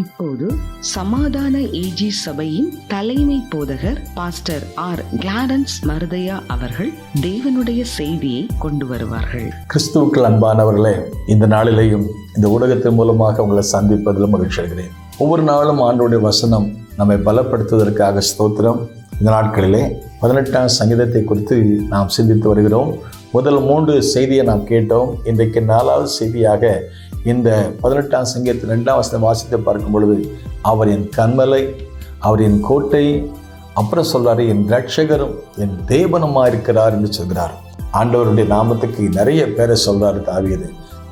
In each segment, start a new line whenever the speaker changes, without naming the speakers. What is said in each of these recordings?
இப்போது சமாதான ஏஜி சபையின் தலைமை போதகர் பாஸ்டர் ஆர் கிளாரன்ஸ் மருதையா அவர்கள் தேவனுடைய செய்தியை கொண்டு வருவார்கள்.
கிறிஸ்துவுக்கள் அன்பானவர்களே இந்த நாளிலேயும் இந்த ஊடகத்தின் மூலமாக உங்களை சந்திப்பதில் மகிழ்ச்சி அடைகிறேன். ஒவ்வொரு நாளும் ஆண்டோடைய வசனம் நம்மை பலப்படுத்துவதற்காக ஸ்தோத்திரம். இந்த நாட்களிலே பதினெட்டாம் சங்கீதத்தை குறித்து நாம் சிந்தித்து வருகிறோம். முதல் மூன்று செய்தியை நாம் கேட்டோம். இன்றைக்கு நாலாவது செய்தியாக இந்த பதினெட்டாம் சங்கீதத்தின் ரெண்டாம் வசனம் வாசித்து பார்க்கும் பொழுது அவர் என் கண்மலை அவர் என் கோட்டை அப்புறம் சொல்றாரு என் ரட்சகரும் என் தேவனமாக இருக்கிறார் என்று சொல்கிறார். ஆண்டவருடைய நாமத்துக்கு நிறைய பேரை சொல்றாரு தாவியது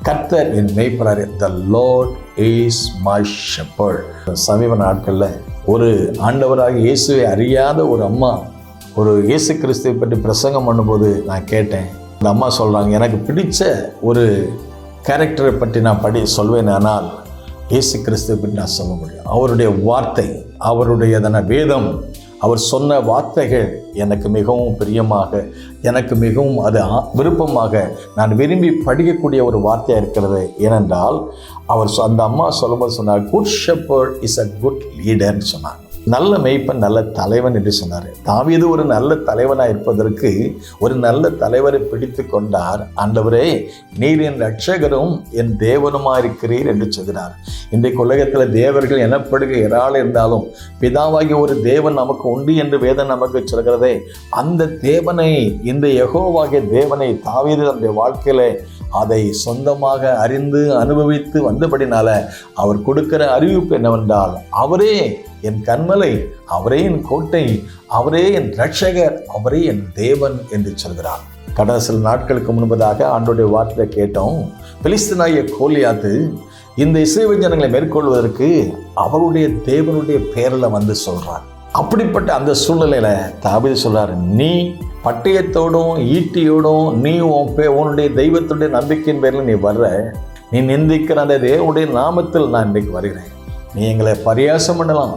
கர்த்தர் என் மேய்ப்பரார். The Lord is my shepherd சமீப நாட்களில் ஒரு ஆண்டவராக இயேசுவை அறியாத ஒரு அம்மா ஒரு இயேசு கிறிஸ்துவை பற்றி பிரசங்கம் பண்ணும்போது நான் கேட்டேன். அந்த அம்மா சொல்கிறாங்க எனக்கு பிடித்த ஒரு கேரக்டரை பற்றி நான் படி சொல்வேன் ஆனால் இயேசு கிறிஸ்துவை பற்றி நான் சொல்ல முடியும். அவருடைய வார்த்தை அவருடையதான வேதம் அவர் சொன்ன வார்த்தைகள் எனக்கு மிகவும் பிரியமாக எனக்கு மிகவும் அது ஆ- விருப்பமாக நான் விரும்பி படிக்கக்கூடிய ஒரு வார்த்தையாக இருக்கிறது. ஏனென்றால் அவர் சொ- அந்த அம்மா சொல்லும்போது சொன்னார் good shepherd is a good லீடர்னு சொன்னார். நல்ல மெய்ப்பன் நல்ல தலைவன் என்று சொன்னார். தாவீது ஒரு நல்ல தலைவனாக இருப்பதற்கு ஒரு நல்ல தலைவரை பிடித்து கொண்டார். ஆண்டவரே நீர் என் ரட்சகரும் என் தேவனுமா இருக்கிறீர் என்று சொல்கிறார். இன்றைக்கு உலகத்தில் தேவர்கள் எனப்படுகிற இறால் இருந்தாலும் பிதாவாகிய ஒரு தேவன் நமக்கு உண்டு என்று வேதம் நமக்கு சொல்கிறதே அந்த தேவனை இந்த யகோவாகிய தேவனை தாவீது தன்னுடைய வாழ்க்கையில் அதை சொந்தமாக அறிந்து அனுபவித்து வந்தபடினால அவர் கொடுக்கிற அறிவிப்பு என்னவென்றால் அவரே என் கண்மலை அவரே என் கோட்டை அவரே என் ரட்சகர் அவரே என் தேவன் என்று சொல்கிறார். கடந்த சில நாட்களுக்கு முன்பதாக ஆண்டோடைய வார்த்தையை கேட்டோம் பிலிஸ்தனாய கோலியாத்து இந்த இசைவு ஜனங்களை மேற்கொள்வதற்கு அவருடைய தேவனுடைய பேரில் வந்து சொல்கிறார் அப்படிப்பட்ட அந்த சூழ்நிலையில் தாபீது சொல்கிறார் நீ பட்டயத்தோடும் ஈட்டியோடும் நீ உன் பே உன்னுடைய தெய்வத்துடைய நம்பிக்கையின் பேரில் நீ வர்ற. நீ நிந்திக்கிற அந்த தேவனுடைய நாமத்தில் நான் இன்றைக்கு வருகிறேன். நீ எங்களை பரியாசம் பண்ணலாம்.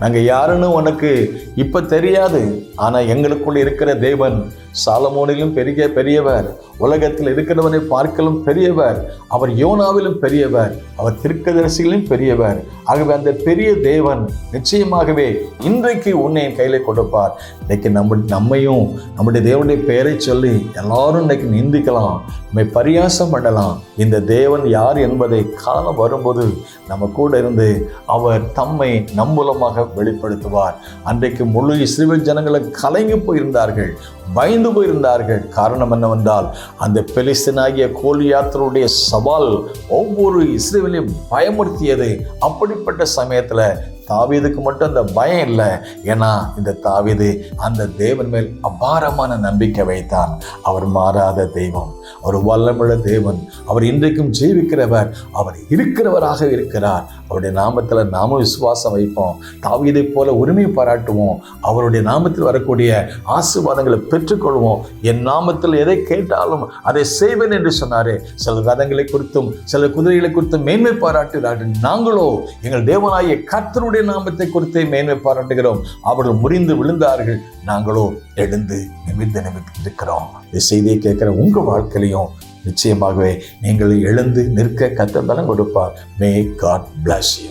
நாங்கள் யாருன்னு உனக்கு இப்போ தெரியாது. ஆனால் எங்களுக்குள்ளே இருக்கிற தேவன் சாலமோனிலும் பெரிய பெரியவர். உலகத்தில் இருக்கிறவனை பார்க்கலும் பெரியவர். அவர் யோனாவிலும் பெரியவர். அவர் திருக்கதரிசியிலும் பெரியவர். ஆகவே அந்த பெரிய தேவன் நிச்சயமாகவே இன்றைக்கு உன்னை என் கையில் கொடுப்பார். இன்னைக்கு நம்ம நம்மையும் நம்முடைய தேவனுடைய பெயரை சொல்லி எல்லாரும் இன்னைக்கு நிந்திக்கலாம். நம்மை பரியாசம் பண்ணலாம். இந்த தேவன் யார் என்பதை காலம் வரும்போது நம்ம கூட இருந்து அவர் தம்மை நம் மூலமாக வெளிப்படுத்துவார். அன்றைக்கு முழு இஸ்ரேல் ஜனங்களை கலங்கி போயிருந்தார்கள். பயந்து போயிருந்தார்கள். காரணம் என்னவென்றால் அந்த பெலிஸ்தனாகிய கோலியாத்தருடைய சவால் ஒவ்வொரு இஸ்ரேலையும் பயமுறுத்தியது. அப்படிப்பட்ட சமயத்தில் தாவீதுக்கு மட்டும் அந்த பயம் இல்லை. ஏன்னா இந்த தாவீது அந்த தேவன் மேல் அபாரமான நம்பிக்கை வைத்தான். அவர் மாறாத தெய்வம் அவர் வல்லமுள்ள தேவன் அவர் இன்றைக்கும் ஜீவிக்கிறவர் அவர் இருக்கிறவராக இருக்கிறார். அவருடைய நாமத்தில் நாமும் விசுவாசம் வைப்போம். தாவீதை போல உரிமை பாராட்டுவோம். அவருடைய நாமத்தில் வரக்கூடிய ஆசீர்வாதங்களை பெற்றுக்கொள்வோம். என் நாமத்தில் எதை கேட்டாலும் அதை செய்வேன் என்று சொன்னாரே. சில ரதங்களை குறித்தும் சில குதிரைகளை குறித்தும் மேன்மை பாராட்டுகிறார்கள். நாங்களோ எங்கள் தேவனாகிய கர்த்தருடைய நாமத்தை குறித்தே மேன்மை பாராட்டுகிறோம். அவர்கள் முறிந்து விழுந்தார்கள். நாங்களோ எழுந்து நிமிர்ந்து நிமிர்ந்து இருக்கிறோம் இந்த செய்தியை கேட்கிற உங்க வாழ்க்கையிலையும் நிச்சயமாகவே நீங்கள் எழுந்து நிற்க கத்த பலம் கொடுப்பார். May God bless you